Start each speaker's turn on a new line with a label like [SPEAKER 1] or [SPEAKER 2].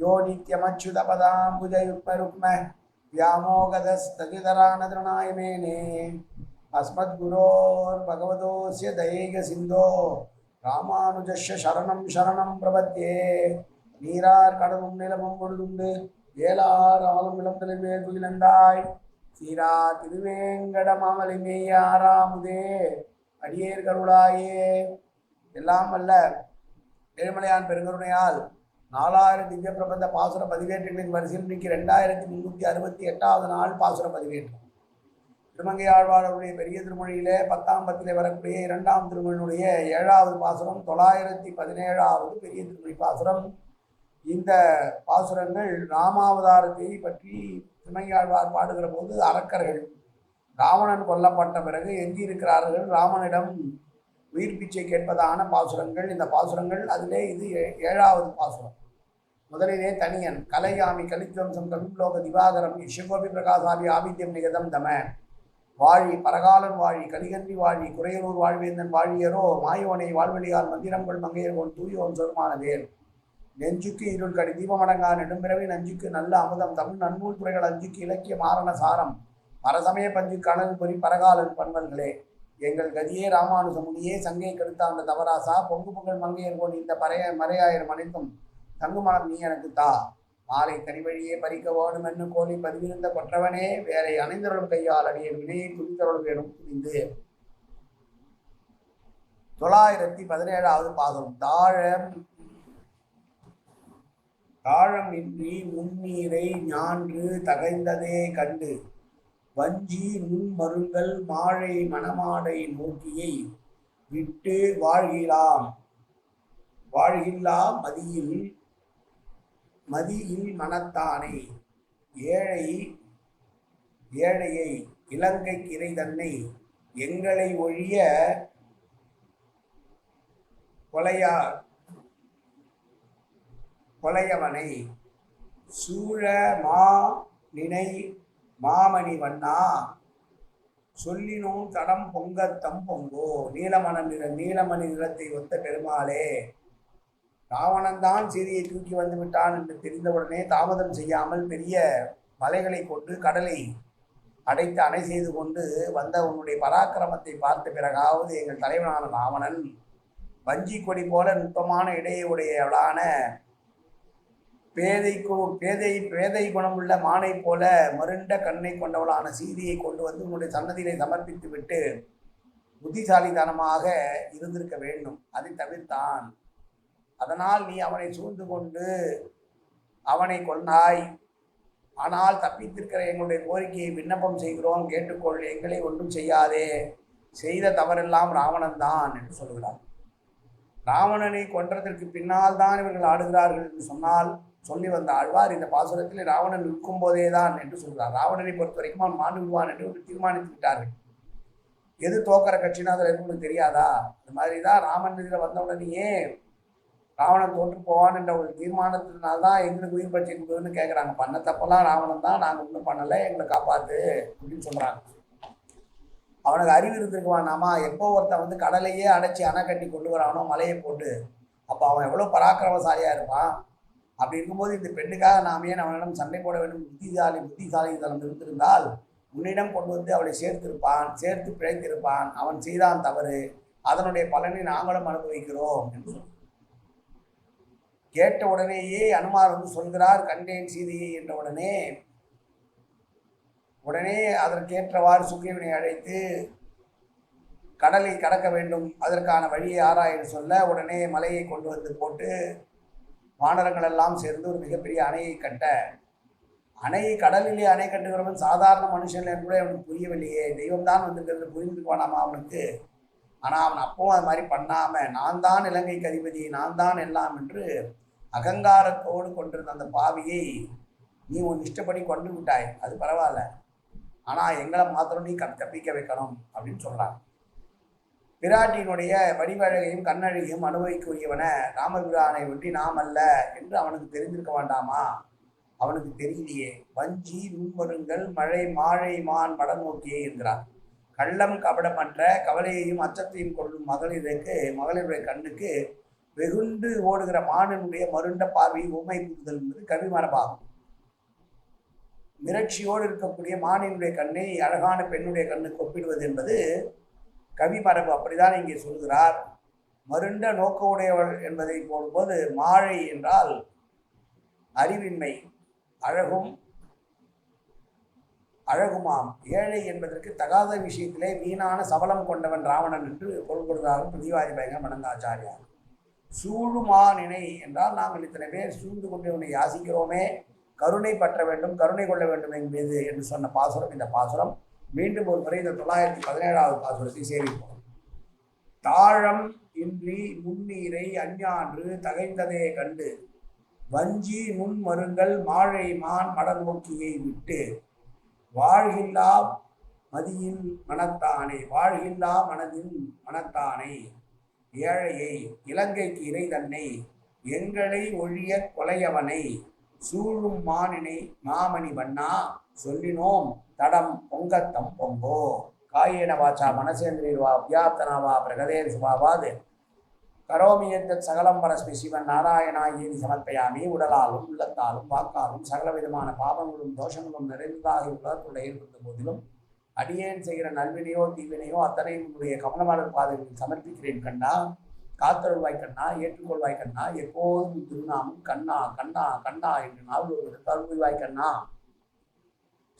[SPEAKER 1] यो नित्यमच्युतपदाम्बुजयुग्मरुक्म व्यामोगदस्ततितरानतृणाय मेने अस्मद्गुरोर्भगवतोऽस्य दयैकसिन्धो ராமானுஜஸ்ய சரணம் சரணம் பிரபத்தியே நீரார் கடலும் நிலமும் பொழுதுண்டு ஏலார் ஆளும் இளந்தலை மேல் துயிலந்தாய் சீரா திருவேங்கட மாமலை மேயாராமுதே அடியேர் கருளாயே எல்லாம் வல்ல ஏழுமலையான் பெருங்கருணையால் நாலாயிரம் திவ்ய பிரபந்த பாசுர பதிவேற்றுகளின் வரிசையில் இன்னைக்கு ரெண்டாயிரத்தி முந்நூற்றி அறுபத்தி எட்டாவது நாள் பாசுர பதிவேற்றம் திருமங்கை ஆழ்வாரருடைய பெரிய திருமொழியிலே பத்தாம் பத்திலே வரக்கூடிய இரண்டாம் திருமொழியினுடைய ஏழாவது பாசுரம் தொள்ளாயிரத்தி பதினேழாவது பெரிய திருமொழி பாசுரம். இந்த பாசுரங்கள் ராமாவதாரத்தை பற்றி திருமங்கை ஆழ்வார் பாடுகிற போது அரக்கர்கள் ராவணன் கொல்லப்பட்ட பிறகு எஞ்சியிருக்கிறார்கள். ராமனிடம் உயிர் பிச்சை கேட்பதான பாசுரங்கள் இந்த பாசுரங்கள் அதிலே இது ஏ- ஏழாவது பாசுரம். முதலிலே தனியன் கலையாமி கலித்வம்சம் கவிப்லோக திவாகரம் யசுகோபி பிரகாசாமி ஆபித்யம் நிகதம் தம. வாழி பரகாலன் வாழி கலிகன்றி வாழி குறையலூர் வாழ்வேந்தன் வாழியரோ மாயோனை வாழ்வெளியால் மந்திரங்கள் மங்கையர்கோன் தூயோன் சொருமான வேல் நெஞ்சுக்கு இருள் கடி தீபமடங்கா நெடும்பிறவி நஞ்சுக்கு நல்ல அமுதம் தமிழ் நன்னூல் துறைகள் அஞ்சுக்கு இலக்கிய மாரண சாரம். பரசமய பஞ்சு கணல் பொறி பரகாலன் பண்பல்களே எங்கள் கதியே ராமானுஜமுனியே சங்கை கெடுத்தாண்ட தவராசா பொங்கு புகழ் மங்கையர்கோன் இந்த பறைய மறையாயிரம் அனைத்தும் தங்கு நீ எனக்கு தா. மாலை தனிவழியே பறிக்க வேணும் என்று கோலி பதிவிருந்த கொற்றவனே வேலை அணைந்தருளும் கையால் அடிய வினையை துணித்தருள் வேணும் துணிந்து. தொள்ளாயிரத்தி பதினேழாவது பாதம் தாழம் தாழமின்றி முன்னீரை ஞான்று தகைந்ததே கண்டு. வஞ்சி நுண்மருங்கள் மாழை மணமாடை நோக்கியை விட்டு வாழ்கிலாம் வாழ்கில்லா மதியில் மதியில் மனத்தானை ஏழை ஏழையை இலங்கை கிரை தன்னை எங்களை ஒழிய கொலையா கொலையவனை சூழ மா நினை மாமணி வண்ணா சொல்லினும் தடம் பொங்கத்தம் பொங்கோ நீலமண நிற நீலமணி நிறத்தை ஒத்த பெருமாளே. ராவணன்தான் சீதையை தூக்கி வந்து விட்டான் என்று தெரிந்தவுடனே தாமதம் செய்யாமல் பெரிய மலைகளை கொண்டு கடலை அடைத்து அணை செய்து கொண்டு வந்த உன்னுடைய பராக்கிரமத்தை பார்த்த பிறகாவது எங்கள் தலைவனான ராவணன் வஞ்சி கொடி போல நுட்பமான இடையுடையவளான பேதைக்கோ பேதை பேதை குணமுள்ள மானை போல மருண்ட கண்ணை கொண்டவளான சீதையை கொண்டு வந்து உன்னுடைய சன்னதியிலே சமர்ப்பித்து விட்டு புத்திசாலித்தனமாக இருந்திருக்க வேண்டும். அதை தவிர்த்தான். அதனால் நீ அவனை சூழ்ந்து கொண்டு அவனை கொன்னாய். ஆனால் தப்பித்திருக்கிற எங்களுடைய கோரிக்கையை விண்ணப்பம் செய்கிறோம். கேட்டுக்கொள். எங்களை ஒன்றும் செய்யாதே. செய்த தவறெல்லாம் ராவணன் தான் என்று சொல்கிறார் ராவணனை கொன்றதற்கு பின்னால் தான் இவர்கள் ஆடுகிறார்கள் என்று சொன்னால் சொல்லி வந்த ஆழ்வார் இந்த பாசுரத்தில் ராவணன் நிற்கும் போதே தான் என்று சொல்கிறார் ராவணனை பொறுத்த வரைக்கும் அவன் மாண்டு விடுவான் என்று ஒரு தீர்மானித்து விட்டார்கள். எது தோக்கிற கட்சினா அதில் உங்களுக்கு தெரியாதா? இந்த மாதிரி தான் ராமன் இதில் வந்தவுடனேயே ராவணன் தோற்று போவான் என்ற ஒரு தீர்மானத்தினால்தான் எங்களுக்கு உயிர் பற்றி இருக்குதுன்னு கேட்குறாங்க பண்ண தப்பெல்லாம் ராவணன் தான் நாங்கள் ஒன்றும் பண்ணலை எங்களை காப்பாத்து அப்படின்னு சொல்கிறாங்க அவனுக்கு அறிவு இருந்திருக்குவானாமா எப்போ ஒருத்தன் வந்து கடலையே அடைச்சி அணை கட்டி கொண்டு வரானோ மலையை போட்டு. அப்போ அவன் எவ்வளோ பராக்கிரமசாலியாக இருப்பான். அப்படி இருக்கும்போது இந்த பெண்ணுக்காக நாம் ஏன் அவனிடம் சண்டை போட வேண்டும்? புத்திசாலி புத்திசாலி தளம் இருந்திருந்தால் உன்னிடம் கொண்டு வந்து அவளை சேர்த்திருப்பான் சேர்த்து பிழைத்திருப்பான். அவன் செய்தான் தவறு. அதனுடைய பலனை நாங்களும் அனுபவிக்கிறோம் என்று கேட்ட உடனேயே அனுமார் வந்து சொல்கிறார் கண்டேன் சீதையை என்ற உடனே உடனே அதற்கேற்றவாறு சுக்கிரவினை அழைத்து கடலை கடக்க வேண்டும். அதற்கான வழியை ஆராய சொல்ல உடனே மலையை கொண்டு வந்து போட்டு வானரங்கள் எல்லாம் சேர்ந்து ஒரு மிகப்பெரிய அணையை கட்ட அணையை கடலிலே அணை கட்டுகிறவன் சாதாரண மனுஷன் என்று கூட அவனுக்கு புரியவில்லையே. தெய்வம் தான் வந்திருக்கிறது புரிந்துக்குவானாமா அவனுக்கு. ஆனால் அவன் அப்பவும் அது மாதிரி பண்ணாம நான் தான் இலங்கைக்கு அதிபதி நான் தான் எல்லாம் என்று அகங்காரத்தோடு கொண்டிருந்த அந்த பாவியை நீ உன் இஷ்டப்படி கொண்டு விட்டாய். அது பரவாயில்ல. ஆனால் எங்களை மாத்திரம் நீ க- தப்பிக்க வைக்கணும் அப்படின்னு சொல்கிறாங்க பிராட்டியினுடைய வடிவழகையும் கண்ணழகையும் அனுபவிக்குரியவன ராமபிரானை ஒட்டி நாம் அல்ல என்று அவனுக்கு தெரிந்திருக்க வேண்டாமா? அவனுக்கு தெரியலையே வஞ்சி நுண்மருங்கள் மழை மாழை மான் படம் நோக்கியே என்கிறார். கள்ளம் கபடமற்ற கவலையையும் அச்சத்தையும் கொள்ளும் மகளிருக்கு மகளிருடைய கண்ணுக்கு வெகுண்டு ஓடுகிற மானினுடைய மருண்ட பார்வை உமை கூறுதல் என்பது கவி மரபாகும். மிரட்சியோடு இருக்கக்கூடிய மானினுடைய கண்ணை அழகான பெண்ணுடைய கண்ணுக்கு ஒப்பிடுவது என்பது கவி மரபு அப்படிதான் இங்கே சொல்கிறார். மருண்ட நோக்க உடையவள் என்பதை போடும்போது மாழை என்றால் அறிவின்மை அழகும் அழகுமாம். ஏழை என்பதற்கு தகாத விஷயத்திலே வீணான சபலம் கொண்டவன் ராவணன் என்று பொருள் கொடுத்தார்கள் பிரதிவாதி பயங்கர மனந்தாச்சாரியார் சூழுமா நினை என்றால் நாங்கள் இத்தனை பேர் சூழ்ந்து கொண்டு உன்னை யாசிக்கிறோமே கருணை பற்ற வேண்டும் கருணை கொள்ள வேண்டும் என்பது என்று சொன்ன பாசுரம் இந்த பாசுரம் மீண்டும் ஒரு முறை இந்த தொள்ளாயிரத்தி பதினேழாவது பாசுரத்தை சேமிப்போம் தாழம் இன்றி முன்னீரை அஞ்ஞான்று தகைந்ததே கண்டு வஞ்சி நுண்மருங்கள் மாழை மான் மடநோக்கியை விட்டு வாழ்கில்லா மதியின் மனத்தானே வாழ்கில்லா மனதின் மனத்தானே ஏழையை இலங்கைக்கு இறை தன்னை எங்களை ஒழிய கொலையவனை சூழும் மானினை மாமணி வண்ணா சொல்லினோம். தடம் பொங்கத்தம் பொங்கோ காயேன வாச்சா மனசேந்திரீர்வா அவ்யாப்தனாவா பிரகதேர் சுபாவாது கரோமி எத்தத் சகலம் பரஸ்மி சிவன் நாராயணாயேதி சமர்ப்பயாமி உடலாலும் உள்ளத்தாலும் வாக்காலும் சகல விதமான பாவங்களும் தோஷங்களும் நிறைந்ததாக உலகத்துடைய இருந்த போதிலும் அடியேன் செய்கிற நல்வினையோ தீவினையோ அத்தனை உன்னுடைய கவனமான பாதைகளில் சமர்ப்பிக்கிறேன் கண்ணா. காத்தருள்வாய் கண்ணா ஏற்றுக்கொள்வாய் கண்ணா எப்போதும் உன் திருநாமம் கண்ணா கண்ணா கண்ணா என்று நாவலோடு தருள்வாய் கண்ணா.